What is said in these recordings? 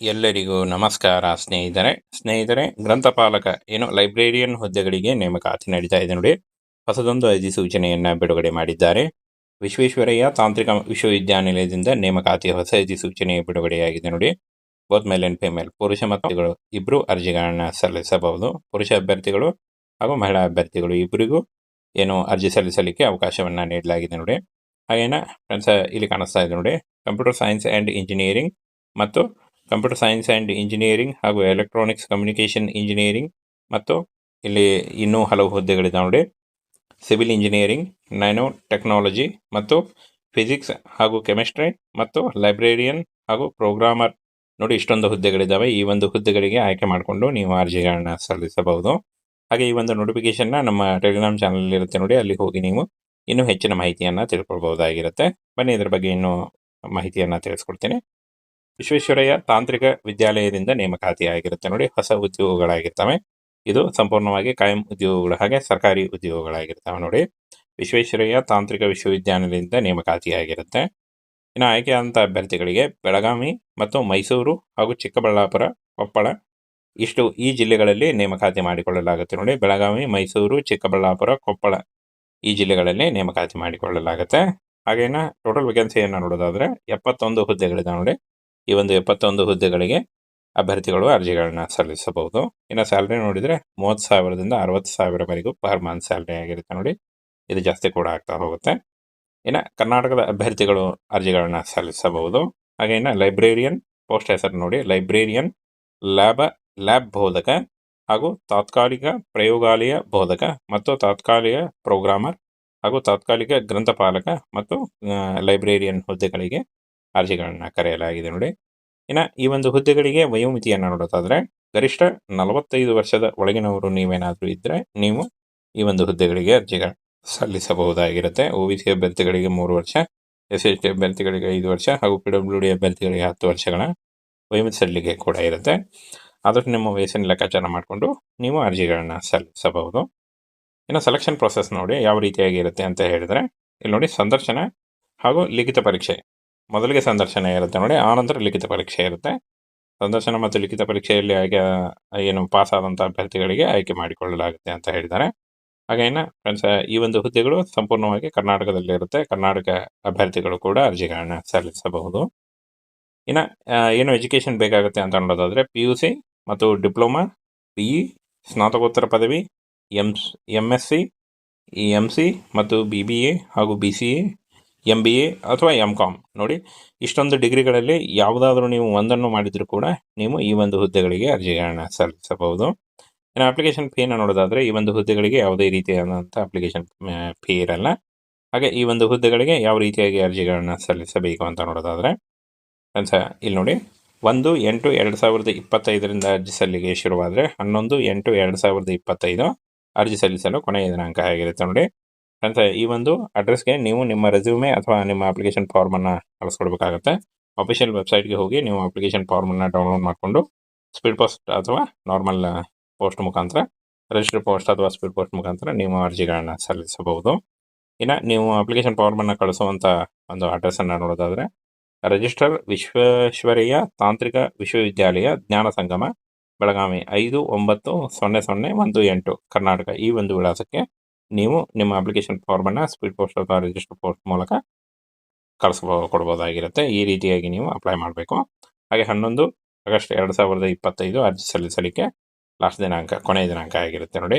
ಎಲ್ಲರಿಗೂ ನಮಸ್ಕಾರ, ಸ್ನೇಹಿತರೆ. ಸ್ನೇಹಿತರೆ, ಗ್ರಂಥಪಾಲಕ, ಏನು ಲೈಬ್ರೇರಿಯನ್ ಹುದ್ದೆಗಳಿಗೆ ನೇಮಕಾತಿ ನಡೀತಾ ಇದೆ ನೋಡಿ. ಹೊಸದೊಂದು ಅಧಿಸೂಚನೆಯನ್ನು ಬಿಡುಗಡೆ ಮಾಡಿದ್ದಾರೆ. ವಿಶ್ವೇಶ್ವರಯ್ಯ ತಾಂತ್ರಿಕ ವಿಶ್ವವಿದ್ಯಾನಿಲಯದಿಂದ ನೇಮಕಾತಿ ಹೊಸ ಅಧಿಸೂಚನೆ ಬಿಡುಗಡೆಯಾಗಿದೆ ನೋಡಿ. ಬೋತ್ ಮೇಲ್ ಅಂಡ್ ಫೀಮೇಲ್ ಪುರುಷ ಮತ್ತು ಇಬ್ಬರು ಅರ್ಜಿಗಳನ್ನ ಸಲ್ಲಿಸಬಹುದು. ಪುರುಷ ಅಭ್ಯರ್ಥಿಗಳು ಹಾಗೂ ಮಹಿಳಾ ಅಭ್ಯರ್ಥಿಗಳು ಇಬ್ಬರಿಗೂ ಏನು ಅರ್ಜಿ ಸಲ್ಲಿಸಲಿಕ್ಕೆ ಅವಕಾಶವನ್ನ ನೀಡಲಾಗಿದೆ ನೋಡಿ. ಹಾಗೇನ, ಫ್ರೆಂಡ್ಸ್, ಇಲ್ಲಿ ಕಾಣಿಸ್ತಾ ಇದೆ ನೋಡಿ. ಕಂಪ್ಯೂಟರ್ ಸೈನ್ಸ್ ಆ್ಯಂಡ್ ಇಂಜಿನಿಯರಿಂಗ್ ಮತ್ತು ಕಂಪ್ಯೂಟರ್ ಸೈನ್ಸ್ ಆ್ಯಂಡ್ ಇಂಜಿನಿಯರಿಂಗ್ ಹಾಗೂ ಎಲೆಕ್ಟ್ರಾನಿಕ್ಸ್ ಕಮ್ಯುನಿಕೇಷನ್ ಇಂಜಿನಿಯರಿಂಗ್ ಮತ್ತು ಇಲ್ಲಿ ಇನ್ನೂ ಹಲವು ಹುದ್ದೆಗಳಿದೆ ನೋಡಿ. ಸಿವಿಲ್ ಇಂಜಿನಿಯರಿಂಗ್ ನೈನೋ ಟೆಕ್ನಾಲಜಿ ಮತ್ತು ಫಿಸಿಕ್ಸ್ ಹಾಗೂ ಕೆಮಿಸ್ಟ್ರಿ ಮತ್ತು ಲೈಬ್ರೇರಿಯನ್ ಹಾಗೂ ಪ್ರೋಗ್ರಾಮರ್ ನೋಡಿ ಇಷ್ಟೊಂದು ಹುದ್ದೆಗಳಿದ್ದಾವೆ ಈ ಒಂದು ಹುದ್ದೆಗಳಿಗೆ ಆಯ್ಕೆ ಮಾಡಿಕೊಂಡು ನೀವು ಅರ್ಜಿಗಳನ್ನ ಸಲ್ಲಿಸಬಹುದು. ಹಾಗೆ ಈ ಒಂದು ನೋಟಿಫಿಕೇಶನ್ನ ನಮ್ಮ ಟೆಲಿಗ್ರಾಮ್ ಚಾನಲ್ ಇರುತ್ತೆ ನೋಡಿ. ಅಲ್ಲಿ ಹೋಗಿ ನೀವು ಇನ್ನೂ ಹೆಚ್ಚಿನ ಮಾಹಿತಿಯನ್ನು ತಿಳ್ಕೊಳ್ಬಹುದಾಗಿರುತ್ತೆ. ಬನ್ನಿ, ಇದರ ಬಗ್ಗೆ ಇನ್ನೂ ಮಾಹಿತಿಯನ್ನು ತಿಳಿಸ್ಕೊಡ್ತೀನಿ. ವಿಶ್ವೇಶ್ವರಯ್ಯ ತಾಂತ್ರಿಕ ವಿದ್ಯಾಲಯದಿಂದ ನೇಮಕಾತಿ ಆಗಿರುತ್ತೆ ನೋಡಿ. ಹೊಸ ಉದ್ಯೋಗಗಳಾಗಿರ್ತವೆ. ಇದು ಸಂಪೂರ್ಣವಾಗಿ ಕಾಯಂ ಉದ್ಯೋಗಗಳು ಹಾಗೆ ಸರ್ಕಾರಿ ಉದ್ಯೋಗಗಳಾಗಿರ್ತವೆ ನೋಡಿ. ವಿಶ್ವೇಶ್ವರಯ್ಯ ತಾಂತ್ರಿಕ ವಿಶ್ವವಿದ್ಯಾನಿಲಯದಿಂದ ನೇಮಕಾತಿ ಆಗಿರುತ್ತೆ ಇನ್ನು ಆಯ್ಕೆಯಾದಂಥ ಅಭ್ಯರ್ಥಿಗಳಿಗೆ ಬೆಳಗಾವಿ ಮತ್ತು ಮೈಸೂರು ಹಾಗೂ ಚಿಕ್ಕಬಳ್ಳಾಪುರ, ಕೊಪ್ಪಳ ಇಷ್ಟು ಈ ಜಿಲ್ಲೆಗಳಲ್ಲಿ ನೇಮಕಾತಿ ಮಾಡಿಕೊಳ್ಳಲಾಗುತ್ತೆ ನೋಡಿ. ಬೆಳಗಾವಿ, ಮೈಸೂರು, ಚಿಕ್ಕಬಳ್ಳಾಪುರ, ಕೊಪ್ಪಳ ಈ ಜಿಲ್ಲೆಗಳಲ್ಲಿ ನೇಮಕಾತಿ ಮಾಡಿಕೊಳ್ಳಲಾಗುತ್ತೆ. ಹಾಗೇನ ಟೋಟಲ್ ವೇಕೆನ್ಸಿಯನ್ನು ನೋಡೋದಾದ್ರೆ ಎಪ್ಪತ್ತೊಂದು ಹುದ್ದೆಗಳಿದೆ ನೋಡಿ. ಈ ಒಂದು ಎಪ್ಪತ್ತೊಂದು ಹುದ್ದೆಗಳಿಗೆ ಅಭ್ಯರ್ಥಿಗಳು ಅರ್ಜಿಗಳನ್ನ ಸಲ್ಲಿಸಬಹುದು. ಇನ್ನು ಸ್ಯಾಲ್ರಿ ನೋಡಿದರೆ ಮೂವತ್ತು ಸಾವಿರದಿಂದ ಅರವತ್ತು ಸಾವಿರವರೆಗೂ ಪರ್ ಮಂತ್ ಸ್ಯಾಲ್ರಿ ಆಗಿರುತ್ತೆ ನೋಡಿ. ಇದು ಜಾಸ್ತಿ ಕೂಡ ಆಗ್ತಾ ಹೋಗುತ್ತೆ. ಇನ್ನು ಕರ್ನಾಟಕದ ಅಭ್ಯರ್ಥಿಗಳು ಅರ್ಜಿಗಳನ್ನ ಸಲ್ಲಿಸಬಹುದು. ಹಾಗೆ ಇನ್ನು ಲೈಬ್ರೇರಿಯನ್ ಪೋಸ್ಟ್ ಹೆಸರು ನೋಡಿ, ಲೈಬ್ರೇರಿಯನ್ ಲ್ಯಾಬ, ಲ್ಯಾಬ್ ಬೋಧಕ ಹಾಗೂ ತಾತ್ಕಾಲಿಕ ಪ್ರಯೋಗಾಲಯ ಬೋಧಕ ಮತ್ತು ತಾತ್ಕಾಲಿಕ ಪ್ರೋಗ್ರಾಮರ್ ಹಾಗೂ ತಾತ್ಕಾಲಿಕ ಗ್ರಂಥಪಾಲಕ ಮತ್ತು ಲೈಬ್ರೇರಿಯನ್ ಹುದ್ದೆಗಳಿಗೆ ಅರ್ಜಿಗಳನ್ನ ಕರೆಯಲಾಗಿದೆ ನೋಡಿ. ಇನ್ನು ಈ ಒಂದು ಹುದ್ದೆಗಳಿಗೆ ವಯೋಮಿತಿಯನ್ನು ನೋಡೋದಾದ್ರೆ, ಗರಿಷ್ಠ ನಲವತ್ತೈದು ವರ್ಷದ ಒಳಗಿನವರು ನೀವೇನಾದರೂ ಇದ್ದರೆ ನೀವು ಈ ಒಂದು ಹುದ್ದೆಗಳಿಗೆ ಅರ್ಜಿಗಳು ಸಲ್ಲಿಸಬಹುದಾಗಿರುತ್ತೆ. ಒ ಬಿ ಸಿ ಅಭ್ಯರ್ಥಿಗಳಿಗೆ ಮೂರು ವರ್ಷ ಎಸ್ ಎಸ್ ಟಿ ಅಭ್ಯರ್ಥಿಗಳಿಗೆ ಐದು ವರ್ಷ ಹಾಗೂ ಪಿ ಡಬ್ಲ್ಯೂ ಡಿ ಅಭ್ಯರ್ಥಿಗಳಿಗೆ ಹತ್ತು ವರ್ಷಗಳ ವಯೋಮಿತಿ ಸಲ್ಲಿಕೆ ಕೂಡ ಇರುತ್ತೆ. ಆದಷ್ಟು ನಿಮ್ಮ ವಯಸ್ಸಿನ ಲೆಕ್ಕಾಚಾರ ಮಾಡಿಕೊಂಡು ನೀವು ಅರ್ಜಿಗಳನ್ನ ಸಲ್ಲಿಸಬಹುದು. ಇನ್ನು ಸೆಲೆಕ್ಷನ್ ಪ್ರೊಸೆಸ್ ನೋಡಿ ಯಾವ ರೀತಿಯಾಗಿ ಇರುತ್ತೆ ಅಂತ ಹೇಳಿದರೆ, ಇಲ್ಲಿ ನೋಡಿ ಸಂದರ್ಶನ ಹಾಗೂ ಲಿಖಿತ ಪರೀಕ್ಷೆ ಮೊದಲಿಗೆ ಸಂದರ್ಶನ ಇರುತ್ತೆ ನೋಡಿ ಆನಂತರ ಲಿಖಿತ ಪರೀಕ್ಷೆ ಇರುತ್ತೆ. ಸಂದರ್ಶನ ಮತ್ತು ಲಿಖಿತ ಪರೀಕ್ಷೆಯಲ್ಲಿ ಆಯ್ಕೆ, ಏನು ಪಾಸ್ ಆದಂಥ ಅಭ್ಯರ್ಥಿಗಳಿಗೆ ಆಯ್ಕೆ ಮಾಡಿಕೊಳ್ಳಲಾಗುತ್ತೆ ಅಂತ ಹೇಳಿದ್ದಾರೆ. ಹಾಗೇನ ಫ್ರೆಂಡ್ಸ್ ಈ ಒಂದು ಹುದ್ದೆಗಳು ಸಂಪೂರ್ಣವಾಗಿ ಕರ್ನಾಟಕದಲ್ಲಿ ಇರುತ್ತೆ. ಕರ್ನಾಟಕ ಅಭ್ಯರ್ಥಿಗಳು ಕೂಡ ಅರ್ಜಿಗಳನ್ನು ಸಲ್ಲಿಸಬಹುದು. ಇನ್ನು ಏನು ಎಜುಕೇಷನ್ ಬೇಕಾಗುತ್ತೆ ಅಂತ ನೋಡೋದಾದರೆ ಪಿ ಯು ಸಿ ಮತ್ತು ಡಿಪ್ಲೊಮಾ ಬಿ ಇ ಸ್ನಾತಕೋತ್ತರ ಪದವಿ M M S C M C ಮತ್ತು ಬಿ ಬಿ ಎ ಹಾಗೂ B C A M B A ಅಥವಾ ಎಂ ಕಾಮ್ ನೋಡಿ, ಇಷ್ಟೊಂದು ಡಿಗ್ರಿಗಳಲ್ಲಿ ಯಾವುದಾದ್ರೂ ನೀವು ಒಂದನ್ನು ಮಾಡಿದರೂ ಕೂಡ ನೀವು ಈ ಒಂದು ಹುದ್ದೆಗಳಿಗೆ ಅರ್ಜಿಗಳನ್ನು ಸಲ್ಲಿಸಬಹುದು. ಇನ್ನು ಅಪ್ಲಿಕೇಶನ್ ಫೀನ ನೋಡೋದಾದರೆ, ಈ ಒಂದು ಹುದ್ದೆಗಳಿಗೆ ಯಾವುದೇ ರೀತಿಯಾದಂಥ ಅಪ್ಲಿಕೇಶನ್ ಫೀ ಇರಲ್ಲ. ಹಾಗೆ ಈ ಒಂದು ಹುದ್ದೆಗಳಿಗೆ ಯಾವ ರೀತಿಯಾಗಿ ಅರ್ಜಿಗಳನ್ನು ಸಲ್ಲಿಸಬೇಕು ಅಂತ ನೋಡೋದಾದರೆ, ಅಂತ ಇಲ್ಲಿ ನೋಡಿ, ಒಂದು ಎಂಟು ಎರಡು ಸಾವಿರದ ಇಪ್ಪತ್ತೈದರಿಂದ ಅರ್ಜಿ ಸಲ್ಲಿಗೆ ಶುರುವಾದರೆ ಹನ್ನೊಂದು ಎಂಟು ಎರಡು ಸಾವಿರದ ಇಪ್ಪತ್ತೈದು ಅರ್ಜಿ ಸಲ್ಲಿಸಲು ಕೊನೆಯ ದಿನಾಂಕ ಆಗಿರುತ್ತೆ ನೋಡಿ. ಅಂತ ಈ ಒಂದು ಅಡ್ರೆಸ್ಗೆ ನೀವು ನಿಮ್ಮ ರೆಸ್ಯೂಮೆ ಅಥವಾ ನಿಮ್ಮ ಅಪ್ಲಿಕೇಶನ್ ಫಾರ್ಮನ್ನು ಕಳಿಸ್ಕೊಡ್ಬೇಕಾಗತ್ತೆ. ಅಫಿಷಿಯಲ್ ವೆಬ್ಸೈಟ್ಗೆ ಹೋಗಿ ನೀವು ಅಪ್ಲಿಕೇಶನ್ ಫಾರ್ಮನ್ನು ಡೌನ್ಲೋಡ್ ಮಾಡಿಕೊಂಡು ಸ್ಪೀಡ್ ಪೋಸ್ಟ್ ಅಥವಾ ನಾರ್ಮಲ್ ಪೋಸ್ಟ್ ಮುಖಾಂತರ ರಿಜಿಸ್ಟರ್ ಪೋಸ್ಟ್ ಅಥವಾ ಸ್ಪೀಡ್ ಪೋಸ್ಟ್ ಮುಖಾಂತರ ನೀವು ಅರ್ಜಿಗಳನ್ನು ಸಲ್ಲಿಸಬಹುದು. ಇನ್ನು ನೀವು ಅಪ್ಲಿಕೇಶನ್ ಫಾರ್ಮನ್ನು ಕಳಿಸುವಂಥ ಒಂದು ಅಡ್ರೆಸ್ಸನ್ನು ನೋಡೋದಾದರೆ ರಿಜಿಸ್ಟರ್ ವಿಶ್ವೇಶ್ವರಯ್ಯ ತಾಂತ್ರಿಕ ವಿಶ್ವವಿದ್ಯಾಲಯ ಜ್ಞಾನ ಸಂಗಮ, ಬೆಳಗಾವಿ ಐದು ಒಂಬತ್ತು ಸೊನ್ನೆ ಸೊನ್ನೆ ಒಂದು ಎಂಟು, ಕರ್ನಾಟಕ. ಈ ಒಂದು ವಿಳಾಸಕ್ಕೆ ನೀವು ನಿಮ್ಮ ಅಪ್ಲಿಕೇಶನ್ ಫಾರ್ಮನ್ನು ಸ್ಪೀಡ್ ಪೋಸ್ಟ್ ಅಥವಾ ರಿಜಿಸ್ಟರ್ ಪೋಸ್ಟ್ ಮೂಲಕ ಕಳಿಸ್ಬೋ ಕೊಡ್ಬೋದಾಗಿರುತ್ತೆ ಈ ರೀತಿಯಾಗಿ ನೀವು ಅಪ್ಲೈ ಮಾಡಬೇಕು. ಹಾಗೆ ಹನ್ನೊಂದು ಆಗಸ್ಟ್ ಎರಡು ಸಾವಿರದ ಇಪ್ಪತ್ತೈದು ಅರ್ಜಿ ಸಲ್ಲಿಸಲಿಕ್ಕೆ ಲಾಸ್ಟ್ ದಿನಾಂಕ, ಕೊನೆಯ ದಿನಾಂಕ ಆಗಿರುತ್ತೆ ನೋಡಿ.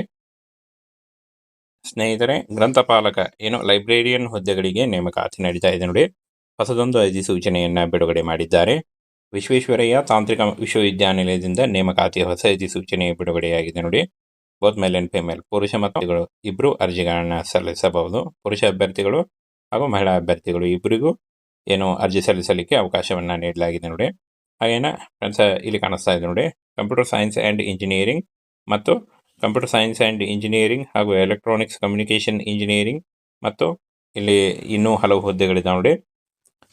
ಸ್ನೇಹಿತರೆ, ಗ್ರಂಥಪಾಲಕ, ಏನು ಲೈಬ್ರೇರಿಯನ್ ಹುದ್ದೆಗಳಿಗೆ ನೇಮಕಾತಿ ನಡೀತಾ ಇದೆ ನೋಡಿ. ಹೊಸದೊಂದು ಅಧಿಸೂಚನೆಯನ್ನು ಬಿಡುಗಡೆ ಮಾಡಿದ್ದಾರೆ. ವಿಶ್ವೇಶ್ವರಯ್ಯ ತಾಂತ್ರಿಕ ವಿಶ್ವವಿದ್ಯಾನಿಲಯದಿಂದ ನೇಮಕಾತಿ ಹೊಸ ಅಧಿಸೂಚನೆ ಬಿಡುಗಡೆಯಾಗಿದೆ ನೋಡಿ. ಬೋತ್ ಮೇಲ್ ಅಂಡ್ ಫಿಮೇಲ್ ಪುರುಷ ಮತ್ತು ಇಬ್ಬರು ಅರ್ಜಿಗಳನ್ನ ಸಲ್ಲಿಸಬಹುದು. ಪುರುಷ ಅಭ್ಯರ್ಥಿಗಳು ಹಾಗೂ ಮಹಿಳಾ ಅಭ್ಯರ್ಥಿಗಳು ಇಬ್ಬರಿಗೂ ಏನು ಅರ್ಜಿ ಸಲ್ಲಿಸಲಿಕ್ಕೆ ಅವಕಾಶವನ್ನು ನೀಡಲಾಗಿದೆ ನೋಡಿ. ಹಾಗೇನ ಫ್ರೆಂಡ್ಸ್, ಇಲ್ಲಿ ಕಾಣಿಸ್ತಾ ಇದೆ ನೋಡಿ. ಕಂಪ್ಯೂಟರ್ ಸೈನ್ಸ್ ಆ್ಯಂಡ್ ಇಂಜಿನಿಯರಿಂಗ್ ಮತ್ತು ಕಂಪ್ಯೂಟರ್ ಸೈನ್ಸ್ ಆ್ಯಂಡ್ ಇಂಜಿನಿಯರಿಂಗ್ ಹಾಗೂ ಎಲೆಕ್ಟ್ರಾನಿಕ್ಸ್ ಕಮ್ಯುನಿಕೇಷನ್ ಇಂಜಿನಿಯರಿಂಗ್ ಮತ್ತು ಇಲ್ಲಿ ಇನ್ನೂ ಹಲವು ಹುದ್ದೆಗಳಿದ್ದಾವೆ ನೋಡಿ.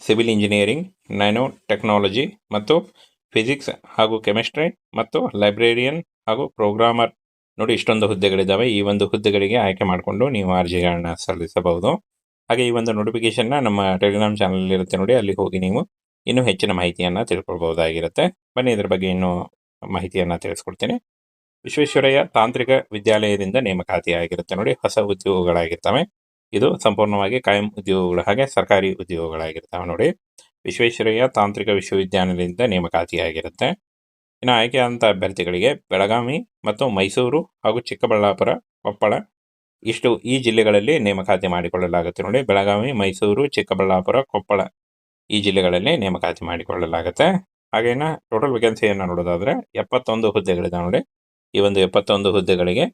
ಸಿವಿಲ್ ಇಂಜಿನಿಯರಿಂಗ್ ನೈನೋ ಟೆಕ್ನಾಲಜಿ ಮತ್ತು ಫಿಸಿಕ್ಸ್ ಹಾಗೂ ಕೆಮಿಸ್ಟ್ರಿ ಮತ್ತು ಲೈಬ್ರೇರಿಯನ್ ಹಾಗೂ ಪ್ರೋಗ್ರಾಮರ್ ನೋಡಿ, ಇಷ್ಟೊಂದು ಹುದ್ದೆಗಳಿದ್ದಾವೆ. ಈ ಒಂದು ಹುದ್ದೆಗಳಿಗೆ ಆಯ್ಕೆ ಮಾಡಿಕೊಂಡು ನೀವು ಅರ್ಜಿಗಳನ್ನ ಸಲ್ಲಿಸಬಹುದು. ಹಾಗೆ ಈ ಒಂದು ನೋಟಿಫಿಕೇಶನ್ನ ನಮ್ಮ ಟೆಲಿಗ್ರಾಮ್ ಚಾನಲ್ ಇರುತ್ತೆ ನೋಡಿ, ಅಲ್ಲಿ ಹೋಗಿ ನೀವು ಇನ್ನೂ ಹೆಚ್ಚಿನ ಮಾಹಿತಿಯನ್ನು ತಿಳ್ಕೊಳ್ಬಹುದಾಗಿರುತ್ತೆ. ಬನ್ನಿ, ಇದರ ಬಗ್ಗೆ ಇನ್ನೂ ಮಾಹಿತಿಯನ್ನು ತಿಳಿಸ್ಕೊಡ್ತೀನಿ. ವಿಶ್ವೇಶ್ವರಯ್ಯ ತಾಂತ್ರಿಕ ವಿದ್ಯಾಲಯದಿಂದ ನೇಮಕಾತಿ ಆಗಿರುತ್ತೆ ನೋಡಿ, ಹೊಸ ಉದ್ಯೋಗಗಳಾಗಿರ್ತವೆ. ಇದು ಸಂಪೂರ್ಣವಾಗಿ ಕಾಯಂ ಉದ್ಯೋಗಗಳ ಹಾಗೆ ಸರ್ಕಾರಿ ಉದ್ಯೋಗಗಳಾಗಿರ್ತವೆ ನೋಡಿ. ವಿಶ್ವೇಶ್ವರಯ್ಯ ತಾಂತ್ರಿಕ ವಿಶ್ವವಿದ್ಯಾನಿಲಯದಿಂದ ನೇಮಕಾತಿ ಆಗಿರುತ್ತೆ ಇನ್ನು ಆಯ್ಕೆಯಾದಂಥ ಅಭ್ಯರ್ಥಿಗಳಿಗೆ ಬೆಳಗಾವಿ ಮತ್ತು ಮೈಸೂರು ಹಾಗೂ ಚಿಕ್ಕಬಳ್ಳಾಪುರ ಕೊಪ್ಪಳ ಇಷ್ಟು ಈ ಜಿಲ್ಲೆಗಳಲ್ಲಿ ನೇಮಕಾತಿ ಮಾಡಿಕೊಳ್ಳಲಾಗುತ್ತೆ ನೋಡಿ. ಬೆಳಗಾವಿ, ಮೈಸೂರು, ಚಿಕ್ಕಬಳ್ಳಾಪುರ, ಕೊಪ್ಪಳ ಈ ಜಿಲ್ಲೆಗಳಲ್ಲಿ ನೇಮಕಾತಿ ಮಾಡಿಕೊಳ್ಳಲಾಗುತ್ತೆ. ಹಾಗೇನ ಟೋಟಲ್ ವೇಕೆನ್ಸಿಯನ್ನು ನೋಡೋದಾದ್ರೆ ಎಪ್ಪತ್ತೊಂದು ಹುದ್ದೆಗಳಿದೆ ನೋಡಿ. ಈ ಒಂದು ಎಪ್ಪತ್ತೊಂದು ಹುದ್ದೆಗಳಿಗೆ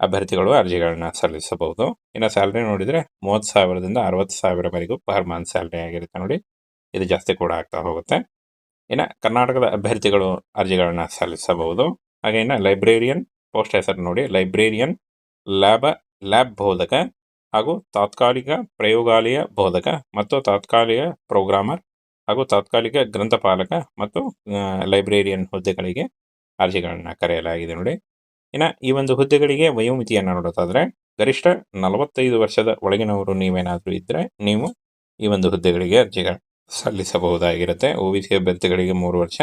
ಅಭ್ಯರ್ಥಿಗಳು ಅರ್ಜಿಗಳನ್ನು ಸಲ್ಲಿಸಬಹುದು. ಇನ್ನು ಸ್ಯಾಲ್ರಿ ನೋಡಿದರೆ ಮೂವತ್ತು ಸಾವಿರದಿಂದ ಅರವತ್ತು ಸಾವಿರವರೆಗೂ ಪರ್ ಮಂತ್ ಸ್ಯಾಲ್ರಿ ಆಗಿರುತ್ತೆ ನೋಡಿ. ಇದು ಜಾಸ್ತಿ ಕೂಡ ಆಗ್ತಾ ಹೋಗುತ್ತೆ. ಇನ್ನು ಕರ್ನಾಟಕದ ಅಭ್ಯರ್ಥಿಗಳು ಅರ್ಜಿಗಳನ್ನ ಸಲ್ಲಿಸಬಹುದು. ಹಾಗೆ ಇನ್ನು ಲೈಬ್ರೇರಿಯನ್ ಪೋಸ್ಟ್ ಹೆಸರು ನೋಡಿ ಲೈಬ್ರೇರಿಯನ್ ಲ್ಯಾಬ ಲ್ಯಾಬ್ ಬೋಧಕ ಹಾಗೂ ತಾತ್ಕಾಲಿಕ ಪ್ರಯೋಗಾಲಯ ಬೋಧಕ ಮತ್ತು ತಾತ್ಕಾಲಿಕ ಪ್ರೋಗ್ರಾಮರ್ ಹಾಗೂ ತಾತ್ಕಾಲಿಕ ಗ್ರಂಥಪಾಲಕ ಮತ್ತು ಲೈಬ್ರೇರಿಯನ್ ಹುದ್ದೆಗಳಿಗೆ ಅರ್ಜಿಗಳನ್ನು ಕರೆಯಲಾಗಿದೆ ನೋಡಿ. ಇನ್ನು ಈ ಒಂದು ಹುದ್ದೆಗಳಿಗೆ ವಯೋಮಿತಿಯನ್ನು ನೋಡೋದಾದ್ರೆ, ಗರಿಷ್ಠ ನಲವತ್ತೈದು ವರ್ಷದ ಒಳಗಿನವರು ನೀವೇನಾದರೂ ಇದ್ದರೆ ನೀವು ಈ ಒಂದು ಹುದ್ದೆಗಳಿಗೆ ಅರ್ಜಿಗಳು ಸಲ್ಲಿಸಬಹುದಾಗಿರುತ್ತೆ. ಒ ಬಿ ಸಿ ಅಭ್ಯರ್ಥಿಗಳಿಗೆ ಮೂರು ವರ್ಷ,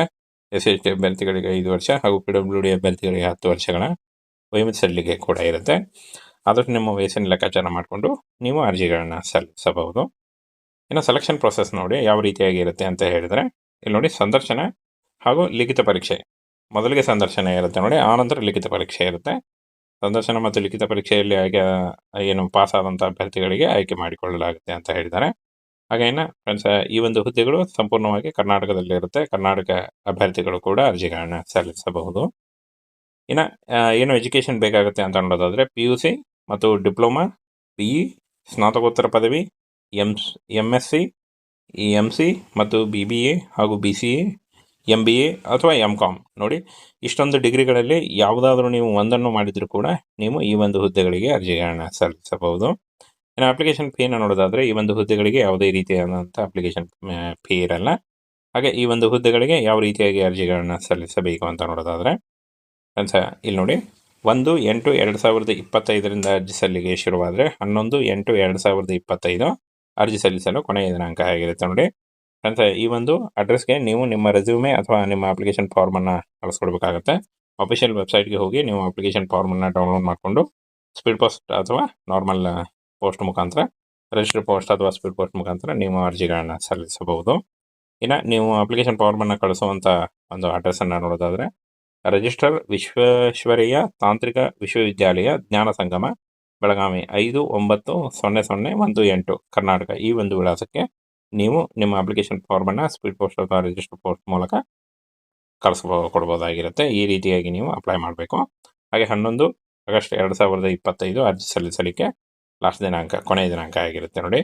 ಎಸ್ ಎಸ್ ಟಿ ಅಭ್ಯರ್ಥಿಗಳಿಗೆ ಐದು ವರ್ಷ ಹಾಗೂ ಪಿ ಡಬ್ಲ್ಯೂ ಡಿ ಅಭ್ಯರ್ಥಿಗಳಿಗೆ ಹತ್ತು ವರ್ಷಗಳ ವಯಮಿತ ಸಲ್ಲಿಕೆ ಕೂಡ ಇರುತ್ತೆ. ಆದಷ್ಟು ನಿಮ್ಮ ವಯಸ್ಸಿನ ಲೆಕ್ಕಾಚಾರ ಮಾಡಿಕೊಂಡು ನೀವು ಅರ್ಜಿಗಳನ್ನು ಸಲ್ಲಿಸಬಹುದು. ಇನ್ನು ಸೆಲೆಕ್ಷನ್ ಪ್ರೊಸೆಸ್ ನೋಡಿ ಯಾವ ರೀತಿಯಾಗಿ ಇರುತ್ತೆ ಅಂತ ಹೇಳಿದರೆ, ಇಲ್ಲಿ ನೋಡಿ ಸಂದರ್ಶನ ಹಾಗೂ ಲಿಖಿತ ಪರೀಕ್ಷೆ. ಮೊದಲಿಗೆ ಸಂದರ್ಶನ ಇರುತ್ತೆ ನೋಡಿ ಆನಂತರ ಲಿಖಿತ ಪರೀಕ್ಷೆ ಇರುತ್ತೆ. ಸಂದರ್ಶನ ಮತ್ತು ಲಿಖಿತ ಪರೀಕ್ಷೆಯಲ್ಲಿ ಆಯ್ಕೆ, ಏನು ಪಾಸ್ ಆದಂಥ ಅಭ್ಯರ್ಥಿಗಳಿಗೆ ಆಯ್ಕೆ ಮಾಡಿಕೊಳ್ಳಲಾಗುತ್ತೆ ಅಂತ ಹೇಳಿದ್ದಾರೆ. ಹಾಗೆ ಇನ್ನು ಫ್ರೆಂಡ್ಸ್, ಈ ಒಂದು ಹುದ್ದೆಗಳು ಸಂಪೂರ್ಣವಾಗಿ ಕರ್ನಾಟಕದಲ್ಲಿ ಇರುತ್ತೆ. ಕರ್ನಾಟಕ ಅಭ್ಯರ್ಥಿಗಳು ಕೂಡ ಅರ್ಜಿಗಳನ್ನ ಸಲ್ಲಿಸಬಹುದು. ಇನ್ನು ಏನು ಎಜುಕೇಷನ್ ಬೇಕಾಗುತ್ತೆ ಅಂತ ನೋಡೋದಾದ್ರೆ ಪಿ ಯು ಸಿ ಮತ್ತು ಡಿಪ್ಲೊಮಾ ಬಿ ಇ ಸ್ನಾತಕೋತ್ತರ ಪದವಿ M M S C M C ಮತ್ತು ಬಿ ಬಿ ಎ ಹಾಗೂ B C A M B A ಅಥವಾ ಎಂ ಕಾಮ್ ನೋಡಿ, ಇಷ್ಟೊಂದು ಡಿಗ್ರಿಗಳಲ್ಲಿ ಯಾವುದಾದ್ರೂ ನೀವು ಒಂದನ್ನು ಮಾಡಿದರೂ ಕೂಡ ನೀವು ಈ ಒಂದು ಹುದ್ದೆಗಳಿಗೆ ಅರ್ಜಿಗಳನ್ನ ಸಲ್ಲಿಸಬಹುದು. ಇನ್ನು ಅಪ್ಲಿಕೇಶನ್ ಫೇನ ನೋಡೋದಾದರೆ ಈ ಒಂದು ಹುದ್ದೆಗಳಿಗೆ ಯಾವುದೇ ರೀತಿಯಾದಂಥ ಅಪ್ಲಿಕೇಶನ್ ಫೀ ಇರಲ್ಲ. ಹಾಗೆ ಈ ಒಂದು ಹುದ್ದೆಗಳಿಗೆ ಯಾವ ರೀತಿಯಾಗಿ ಅರ್ಜಿಗಳನ್ನು ಸಲ್ಲಿಸಬೇಕು ಅಂತ ನೋಡೋದಾದರೆ, ಅಂತ ಇಲ್ಲಿ ನೋಡಿ. ಒಂದು ಎಂಟು ಎರಡು ಸಾವಿರದ ಇಪ್ಪತ್ತೈದರಿಂದ ಅರ್ಜಿ ಸಲ್ಲಿಗೆ ಶುರುವಾದರೆ ಹನ್ನೊಂದು ಎಂಟು ಎರಡು ಸಾವಿರದ ಇಪ್ಪತ್ತೈದು ಅರ್ಜಿ ಸಲ್ಲಿಸಲು ಕೊನೆಯ ದಿನಾಂಕ ಆಗಿರುತ್ತೆ ನೋಡಿ. ಅಂತ ಈ ಒಂದು ಅಡ್ರೆಸ್ಗೆ ನೀವು ನಿಮ್ಮ ರೆಸ್ಯೂಮೆ ಅಥವಾ ನಿಮ್ಮ ಅಪ್ಲಿಕೇಶನ್ ಫಾರ್ಮನ್ನು ಕಳಿಸ್ಕೊಡ್ಬೇಕಾಗತ್ತೆ. ಅಫಿಷಿಯಲ್ ವೆಬ್ಸೈಟ್ಗೆ ಹೋಗಿ ನೀವು ಅಪ್ಲಿಕೇಶನ್ ಫಾರ್ಮನ್ನು ಡೌನ್ಲೋಡ್ ಮಾಡಿಕೊಂಡು ಸ್ಪೀಡ್ ಪೋಸ್ಟ್ ಅಥವಾ ನಾರ್ಮಲ್ ಪೋಸ್ಟ್ ಮುಖಾಂತರ ರಿಜಿಸ್ಟರ್ ಪೋಸ್ಟ್ ಅಥವಾ ಸ್ಪೀಡ್ ಪೋಸ್ಟ್ ಮುಖಾಂತರ ನೀವು ಅರ್ಜಿಗಳನ್ನು ಸಲ್ಲಿಸಬಹುದು. ಇನ್ನು ನೀವು ಅಪ್ಲಿಕೇಶನ್ ಫಾರ್ಮನ್ನು ಕಳಿಸುವಂಥ ಒಂದು ಅಡ್ರೆಸ್ಸನ್ನು ನೋಡೋದಾದರೆ ರಿಜಿಸ್ಟರ್ ವಿಶ್ವೇಶ್ವರಯ್ಯ ತಾಂತ್ರಿಕ ವಿಶ್ವವಿದ್ಯಾಲಯ ಜ್ಞಾನ ಸಂಗಮ, ಬೆಳಗಾವಿ ಐದು ಒಂಬತ್ತು ಸೊನ್ನೆ ಸೊನ್ನೆ ಒಂದು ಎಂಟು, ಕರ್ನಾಟಕ. ಈ ಒಂದು ವಿಳಾಸಕ್ಕೆ ನೀವು ನಿಮ್ಮ ಅಪ್ಲಿಕೇಶನ್ ಫಾರ್ಮನ್ನು ಸ್ಪೀಡ್ ಪೋಸ್ಟ್ ಅಥವಾ ರಿಜಿಸ್ಟರ್ ಪೋಸ್ಟ್ ಮೂಲಕ ಕಳಿಸ್ಬೋ, ಕೊಡ್ಬೋದಾಗಿರುತ್ತೆ. ಈ ರೀತಿಯಾಗಿ ನೀವು ಅಪ್ಲೈ ಮಾಡಬೇಕು. ಹಾಗೆ ಹನ್ನೊಂದು ಆಗಸ್ಟ್ ಎರಡು ಸಾವಿರದ ಇಪ್ಪತ್ತೈದು ಅರ್ಜಿ ಸಲ್ಲಿಸಲಿಕ್ಕೆ ಲಾಸ್ಟ್ ದಿನಾಂಕ ಕೊನೆಯ ದಿನಾಂಕ ಆಗಿರುತ್ತೆ ನೋಡಿ